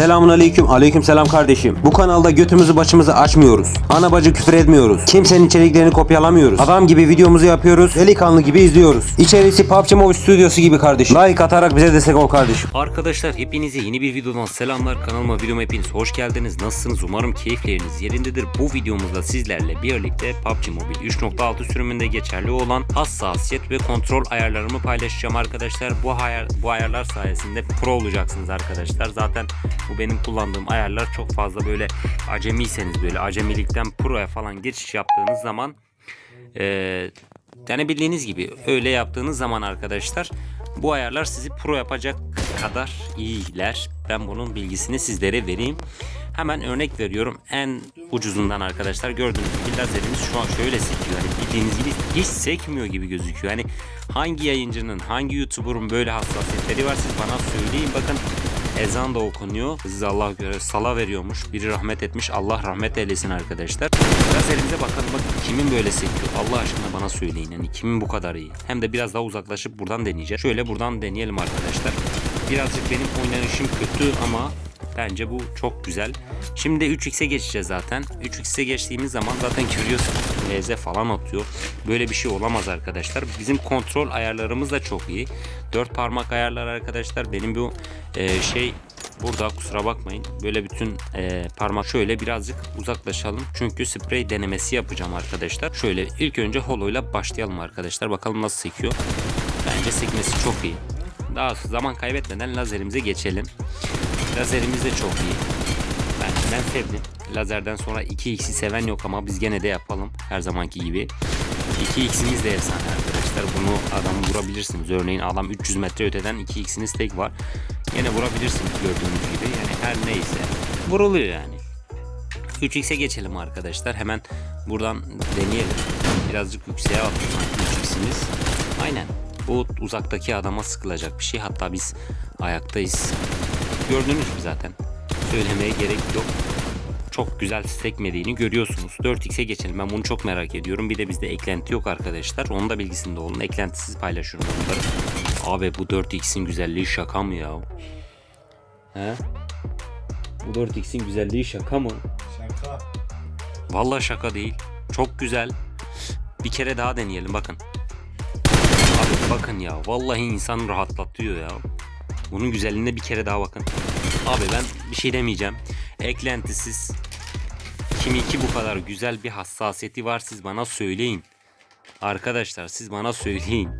Selamun aleyküm. Aleyküm selam kardeşim. Bu kanalda götümüzü başımızı açmıyoruz. Ana bacı küfür etmiyoruz. Kimsenin içeriklerini kopyalamıyoruz. Adam gibi videomuzu yapıyoruz. Delikanlı gibi izliyoruz. İçerisi PUBG Mobile stüdyosu gibi kardeşim. Like atarak bize destek ol kardeşim. Arkadaşlar hepinize yeni bir videodan selamlar kanalıma videoma hepiniz hoş geldiniz nasılsınız umarım keyifleriniz yerindedir bu videomuzda sizlerle birlikte PUBG Mobile 3.6 sürümünde geçerli olan hassasiyet ve kontrol ayarlarımı paylaşacağım arkadaşlar bu ayar bu ayarlar sayesinde pro olacaksınız arkadaşlar zaten bu benim kullandığım ayarlar çok fazla böyle acemiyseniz böyle acemilikten proya falan geçiş yaptığınız zaman eee yani bildiğiniz gibi öyle yaptığınız zaman arkadaşlar bu ayarlar sizi pro yapacak kadar iyiler. Ben bunun bilgisini sizlere vereyim. Hemen örnek veriyorum. En ucuzundan arkadaşlar gördüğünüz gibi lazerimiz şu an şöyle sekiyor. Hani bildiğiniz gibi hiç sekmiyor gibi gözüküyor. Hani hangi yayıncının, hangi YouTuber'ın böyle hassasiyetleri var siz bana söyleyin. Bakın ezan da okunuyor. Siz Allah göre sala veriyormuş. Biri rahmet etmiş. Allah rahmet eylesin arkadaşlar. Lazerimize bakalım bakın kimin böyle sekiyor. Allah aşkına bana söyleyin. Yani kimin bu kadar iyi. Hem de biraz daha uzaklaşıp buradan deneyeceğiz. Şöyle buradan deneyelim arkadaşlar. Birazcık benim oynanışım kötü ama bence bu çok güzel. Şimdi 3x'e geçeceğiz zaten. 3x'e geçtiğimiz zaman zaten görüyorsunuz. LZ falan atıyor. Böyle bir şey olamaz arkadaşlar. Bizim kontrol ayarlarımız da çok iyi. 4 parmak ayarlar arkadaşlar. Benim bu e, şey Burada kusura bakmayın. Böyle bütün e, parmak şöyle birazcık uzaklaşalım. Çünkü sprey denemesi yapacağım arkadaşlar. Şöyle ilk önce holoyla başlayalım arkadaşlar. Bakalım nasıl sekiyor. Bence sekmesi çok iyi. Daha zaman kaybetmeden lazerimize geçelim. Lazerimiz de çok iyi. Ben, ben sevdim. Lazerden sonra 2x'i seven yok ama biz gene de yapalım. Her zamanki gibi. 2x'imiz de efsane arkadaşlar. Bunu adamı vurabilirsiniz. Örneğin adam 300 metre öteden 2x'iniz tek var. Yine vurabilirsiniz gördüğünüz gibi. Yani her neyse vuruluyor yani. 3x'e geçelim arkadaşlar. Hemen buradan deneyelim. Birazcık yükseğe atalım 3x'imiz. Aynen. Bu uzaktaki adama sıkılacak bir şey. Hatta biz ayaktayız. Gördüğünüz gibi zaten. Söylemeye gerek yok. Çok güzel sekmediğini görüyorsunuz. 4x'e geçelim. Ben bunu çok merak ediyorum. Bir de bizde eklenti yok arkadaşlar. Onun da bilgisinde olun. Eklentisiz paylaşıyorum bunları. Abi bu 4x'in güzelliği şaka mı ya? He? Bu 4x'in güzelliği şaka mı? Şaka. Vallahi şaka değil. Çok güzel. Bir kere daha deneyelim bakın. Abi bakın ya vallahi insanı rahatlatıyor ya. Bunun güzelliğine bir kere daha bakın. Abi ben bir şey demeyeceğim. Eklentisiz. Kiminki bu kadar güzel bir hassasiyeti var siz bana söyleyin. Arkadaşlar siz bana söyleyin.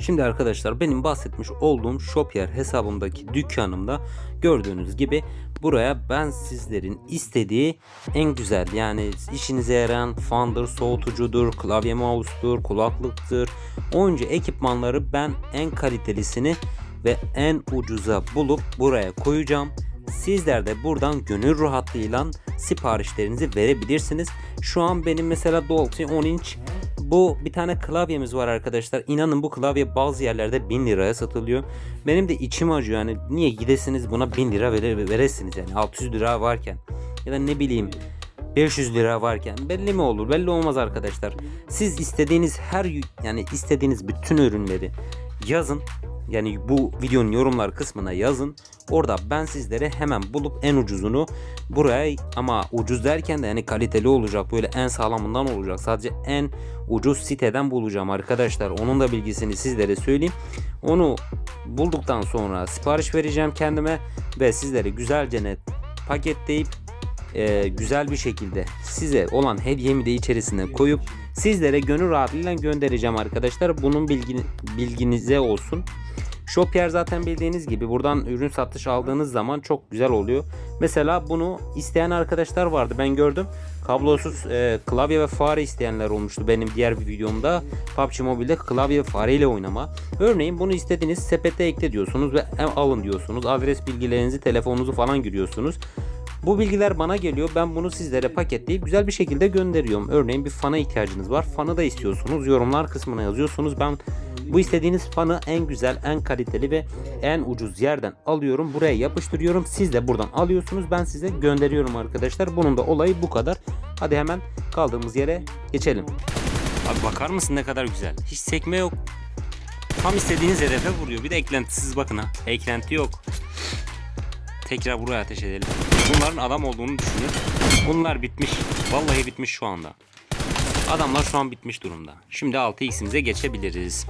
Şimdi arkadaşlar benim bahsetmiş olduğum Shopier hesabımdaki dükkanımda gördüğünüz gibi buraya ben sizlerin istediği en güzel yani işinize yarayan fandır, soğutucudur, klavye mouse'dur, kulaklıktır, oyuncu ekipmanları ben en kalitelisini ve en ucuza bulup buraya koyacağım. Sizler de buradan gönül rahatlığıyla siparişlerinizi verebilirsiniz. Şu an benim mesela Dolce 10 inç bu bir tane klavyemiz var arkadaşlar. İnanın bu klavye bazı yerlerde 1000 liraya satılıyor. Benim de içim acıyor yani niye gidesiniz buna 1000 lira vere, veresiniz yani 600 lira varken ya da ne bileyim 500 lira varken belli mi olur belli olmaz arkadaşlar. Siz istediğiniz her yani istediğiniz bütün ürünleri yazın yani bu videonun yorumlar kısmına yazın. Orada ben sizlere hemen bulup en ucuzunu buraya ama ucuz derken de yani kaliteli olacak böyle en sağlamından olacak. Sadece en ucuz siteden bulacağım arkadaşlar. Onun da bilgisini sizlere söyleyeyim. Onu bulduktan sonra sipariş vereceğim kendime ve sizlere güzelce net paketleyip e, güzel bir şekilde size olan hediyemi de içerisine koyup sizlere gönül rahatlığıyla göndereceğim arkadaşlar. Bunun bilgi, bilginize olsun. Shopier zaten bildiğiniz gibi buradan ürün satış aldığınız zaman çok güzel oluyor. Mesela bunu isteyen arkadaşlar vardı ben gördüm. Kablosuz e, klavye ve fare isteyenler olmuştu benim diğer bir videomda. PUBG Mobile'de klavye ve fare ile oynama. Örneğin bunu istediniz sepete ekle diyorsunuz ve alın diyorsunuz. Adres bilgilerinizi telefonunuzu falan giriyorsunuz. Bu bilgiler bana geliyor. Ben bunu sizlere paketleyip güzel bir şekilde gönderiyorum. Örneğin bir fana ihtiyacınız var. Fanı da istiyorsunuz. Yorumlar kısmına yazıyorsunuz. Ben bu istediğiniz fanı en güzel, en kaliteli ve en ucuz yerden alıyorum. Buraya yapıştırıyorum. Siz de buradan alıyorsunuz. Ben size gönderiyorum arkadaşlar. Bunun da olayı bu kadar. Hadi hemen kaldığımız yere geçelim. Abi bakar mısın ne kadar güzel. Hiç sekme yok. Tam istediğiniz hedefe vuruyor. Bir de eklentisiz bakın ha. Eklenti yok. Tekrar buraya ateş edelim. Bunların adam olduğunu düşünün. Bunlar bitmiş. Vallahi bitmiş şu anda. Adamlar şu an bitmiş durumda. Şimdi 6x'imize geçebiliriz.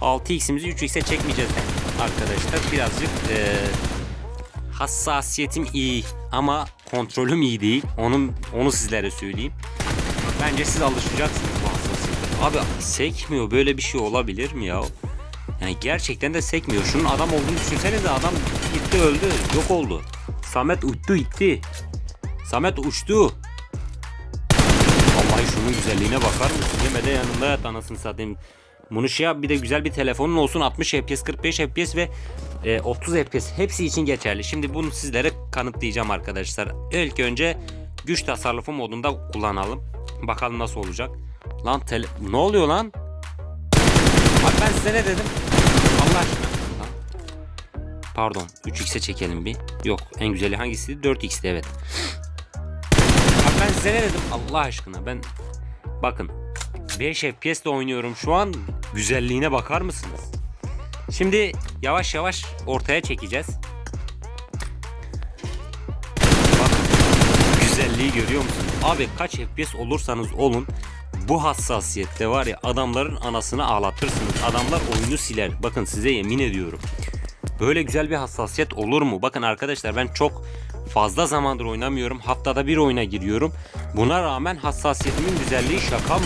6x'imizi 3x'e çekmeyeceğiz arkadaşlar. Birazcık eee, hassasiyetim iyi ama kontrolüm iyi değil. Onun onu sizlere söyleyeyim. Bence siz alışacaksınız bu hassasiyete. Abi sekmiyor böyle bir şey olabilir mi ya? Yani gerçekten de sekmiyor. Şunun adam olduğunu düşünsenize adam gitti öldü. Yok oldu. Samet uçtu gitti. Samet uçtu. Vallahi şunun güzelliğine bakar mısın? Yemede yanında yat anasını satayım. Bunu şey yap bir de güzel bir telefonun olsun 60 FPS, 45 FPS ve e, 30 FPS hepsi için geçerli. Şimdi bunu sizlere kanıtlayacağım arkadaşlar. İlk önce güç tasarrufu modunda kullanalım. Bakalım nasıl olacak. Lan tele... ne oluyor lan? Abi ben size ne dedim? Allah aşkına. Pardon 3x'e çekelim bir. Yok en güzeli hangisiydi? 4x'ti evet. Abi ben size ne dedim? Allah aşkına ben bakın 5 FPS ile oynuyorum şu an. Güzelliğine bakar mısınız? Şimdi yavaş yavaş ortaya çekeceğiz. Bakın güzelliği görüyor musunuz? Abi kaç FPS olursanız olun bu hassasiyette var ya adamların anasını ağlatırsınız. Adamlar oyunu siler. Bakın size yemin ediyorum. Böyle güzel bir hassasiyet olur mu? Bakın arkadaşlar ben çok fazla zamandır oynamıyorum. Haftada bir oyuna giriyorum. Buna rağmen hassasiyetimin güzelliği şaka mı?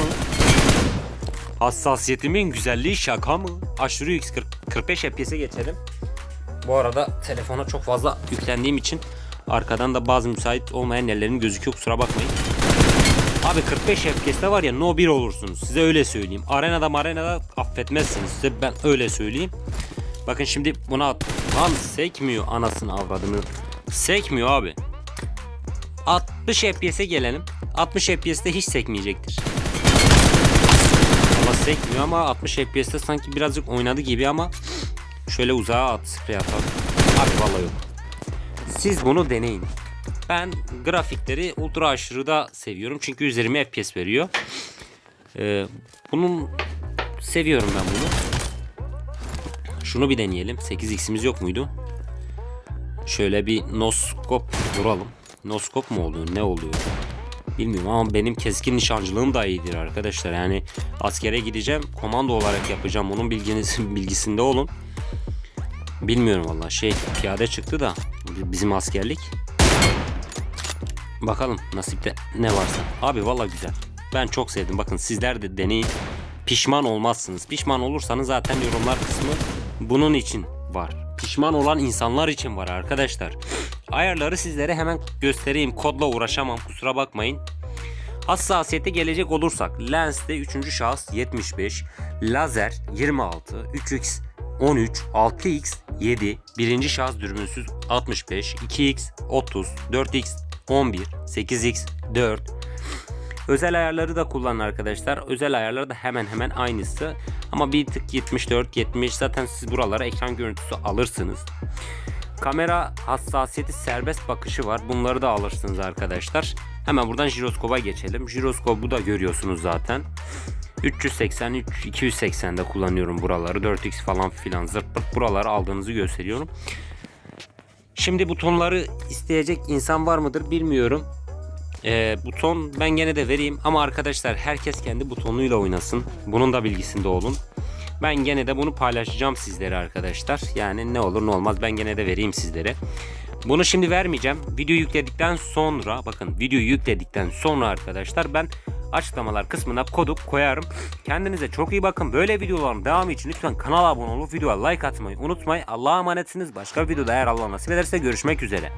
Hassasiyetimin güzelliği şaka mı? Aşırı X 45 FPS'e geçelim. Bu arada telefona çok fazla yüklendiğim için arkadan da bazı müsait olmayan yerlerin gözüküyor kusura bakmayın. Abi 45 FPS'te var ya no 1 olursunuz. Size öyle söyleyeyim. Arenada marenada affetmezsiniz. Size ben öyle söyleyeyim. Bakın şimdi buna at. Lan sekmiyor anasını avradını. Sekmiyor abi. 60 FPS'e gelelim. 60 FPS'te hiç sekmeyecektir. Ama sekmiyor ama 60 FPS'te sanki birazcık oynadı gibi ama şöyle uzağa at sprey atalım. Abi vallahi yok. Siz bunu deneyin. Ben grafikleri ultra aşırıda seviyorum çünkü üzerime FPS veriyor. Ee, bunun seviyorum ben bunu. Şunu bir deneyelim. 8x'imiz yok muydu? Şöyle bir noskop vuralım. Noskop mu oluyor? Ne oluyor? Bilmiyorum ama benim keskin nişancılığım da iyidir arkadaşlar. Yani askere gideceğim. Komando olarak yapacağım. Onun bilginiz, bilgisinde olun. Bilmiyorum valla. Şey piyade çıktı da bizim askerlik. Bakalım nasipte ne varsa. Abi valla güzel. Ben çok sevdim. Bakın sizler de deneyin. Pişman olmazsınız. Pişman olursanız zaten yorumlar kısmı bunun için var. Pişman olan insanlar için var arkadaşlar. Ayarları sizlere hemen göstereyim. Kodla uğraşamam kusura bakmayın. Hassasiyete gelecek olursak lenste 3. şahıs 75, lazer 26, 3x 13, 6x 7, 1. şahıs dürbünsüz 65, 2x 30, 4x 11, 8x 4. Özel ayarları da kullanın arkadaşlar. Özel ayarları da hemen hemen aynısı. Ama bir tık 74, 70 zaten siz buralara ekran görüntüsü alırsınız. Kamera hassasiyeti serbest bakışı var. Bunları da alırsınız arkadaşlar. Hemen buradan jiroskopa geçelim. Jiroskopu da görüyorsunuz zaten. 380, 280'de kullanıyorum buraları. 4x falan filan zırt pırt buraları aldığınızı gösteriyorum. Şimdi butonları isteyecek insan var mıdır bilmiyorum. Ee, buton ben gene de vereyim ama arkadaşlar herkes kendi butonuyla oynasın. Bunun da bilgisinde olun. Ben gene de bunu paylaşacağım sizlere arkadaşlar. Yani ne olur ne olmaz ben gene de vereyim sizlere. Bunu şimdi vermeyeceğim. Video yükledikten sonra bakın videoyu yükledikten sonra arkadaşlar ben açıklamalar kısmına kodu koyarım. Kendinize çok iyi bakın. Böyle videoların devamı için lütfen kanala abone olup videoya like atmayı unutmayın. Allah'a emanetsiniz. Başka bir videoda eğer Allah nasip ederse görüşmek üzere.